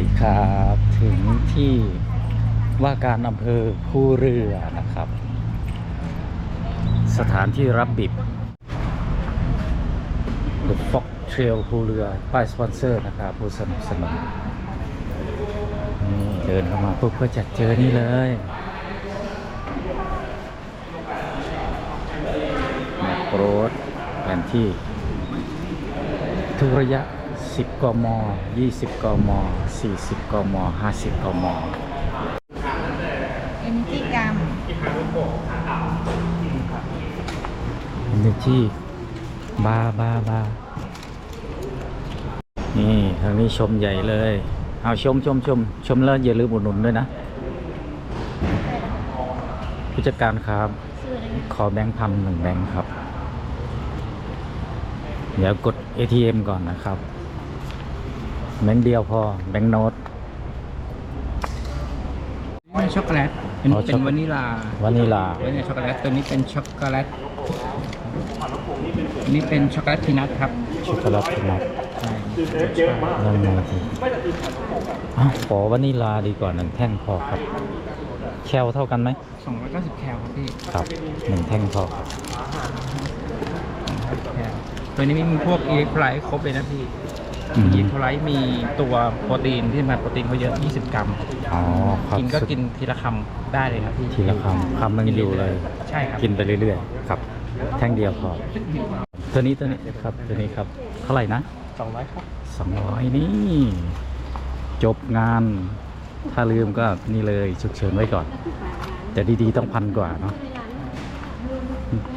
ดีครับ ถึงที่ว่าการอำเภอภูเรือนะครับ สถานที่รับบิบ The Fox Trail ภูเรือ ป้ายสปอนเซอร์นะครับ ผู้สนับสนุนนี่เดินเข้ามาปุ๊บก็จะเจอนี่เลยแมปโรดแผนที่ทุกระยะ 10 กม 20 กม 40 กม 50 กม เอ็นจีกรรม Energy บาบาบานี่ทางนี้ชมใหญ่เลย เอาชมชมชมชมแล้วอย่าลืมอุดหนุนด้วยนะ ผู้จัดการครับชื่ออะไรขอแบงค์พันหนึ่งแบงค์ครับ เดี๋ยวกด ATM ก่อนนะครับ แบงค์เดียวพอแบงค์โน้ตไม่ช็อกโกแลตอันนี้อ๋อเป็ช็อนก วานิลาวานิลาวานิลาช็อกโกแลต ตัวนี้เป็นช็อกโกแลต อันนี้เป็นช็อกโกแลตพีนัทครับช็อกโกแลตพีนัทใช่ยังไงดีอ้าวขอวานิลาดีกว่าหนึ่งแท่งพอครับ แคลเท่ากันไหม290แคลครับพี่ครับหนึ่งแท่งพอครับแคลตัวนี้มีพวกอิเล็กโทรไลต์ครบเลยนะพี่ อืมอิเล็กโทรไลต์มีตัวโปรตีนที่มาโปรตีนเขาเยอะ 20 กรัม อ๋อครับกินก็กินทีละคำได้เลยครับพี่ทีละคำคำมันอยู่เลย ใช่ครับกินไปเรื่อยๆ ครับ แท่งเดียวพอตัวนี้ตัวนี้ครับตัวนี้ครับ เท่าไหร่นะ200ครับสองร้อยนี่ จบงาน ถ้าลืมก็นี่เลยฉุกเฉินไว้ก่อน แต่ดีๆต้องพันกว่าเนาะ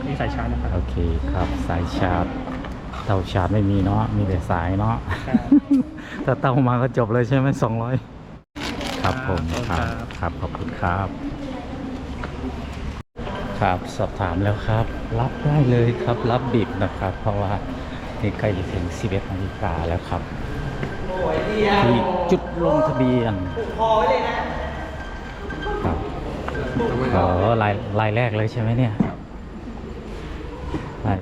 นี่สายชาร์จนะครับ โอเคครับ สายชาร์จ เตาชาร์จไม่มีเนาะ มีแต่สายเนาะครับถ้าเตามาก็จบเลยใช่ไหมสองร้อยครับผมคครัรับบครับ ขอบคุณครับ ครับ สอบถามแล้วครับ รับได้เลยครับ รับบิบนะครับ เพราะว่านี่ใกล้จะถึง 11นาฬิกาแล้วครับ ที่จุดลงทะเบียนครับอ๋อลายลายแรกเลยใช่ไหมเนี่ยลาย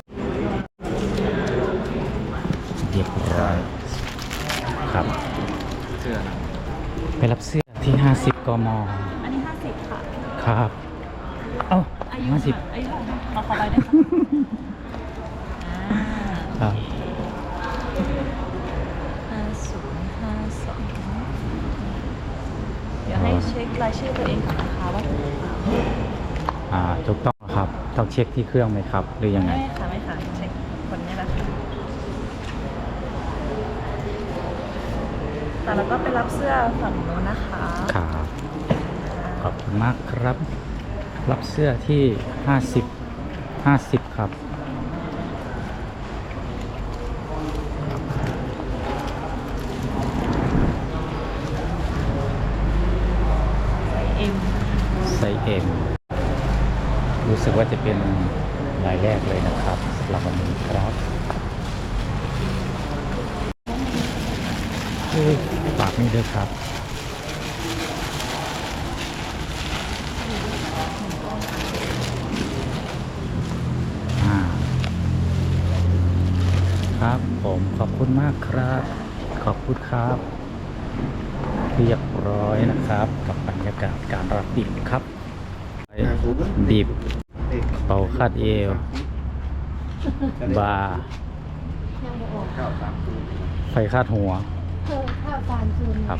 เรีย บร้อยครับเสื้อไปรับเสื้อที่ 50 กม อันนี้ห้าสิบค่ะ ครับ เอ้าอายุห้าสิบอายุขอขอไปได้ค่ะอ่าครับห้าศูนย์ห้าสองเดี๋ยวให้เช็ครายชื่อตัวเองก่อนนะคะว่าถูกหรือเปล่าอ่าถูกต้องครับ ต้องเช็คที่เครื่องไหมครับ หรือยังไง ไม่ค่ะ ไม่ค่ะเช็คคนนี้แหละค่ะ แต่เราก็ไปรับเสื้อฝั่งนู้นนะคะครับขอบคุณมากครับ รับเสื้อที่ 50 50 ครับเอ็มไซส์เอ็มรู้สึกว่าจะเป็นรายแรกเลยนะครับสำหรับวันนี้ครับ เอ้ยฝากนี่ด้วยครับอ่าครับผมขอบคุณมากครับ ขอบคุณครับเรียบร้อยนะครับ กับบรรยากาศการรับดิบครับดิบเป่าคาดเอวบาร์ไฟคาดหัว ข้าวสารคืนครับ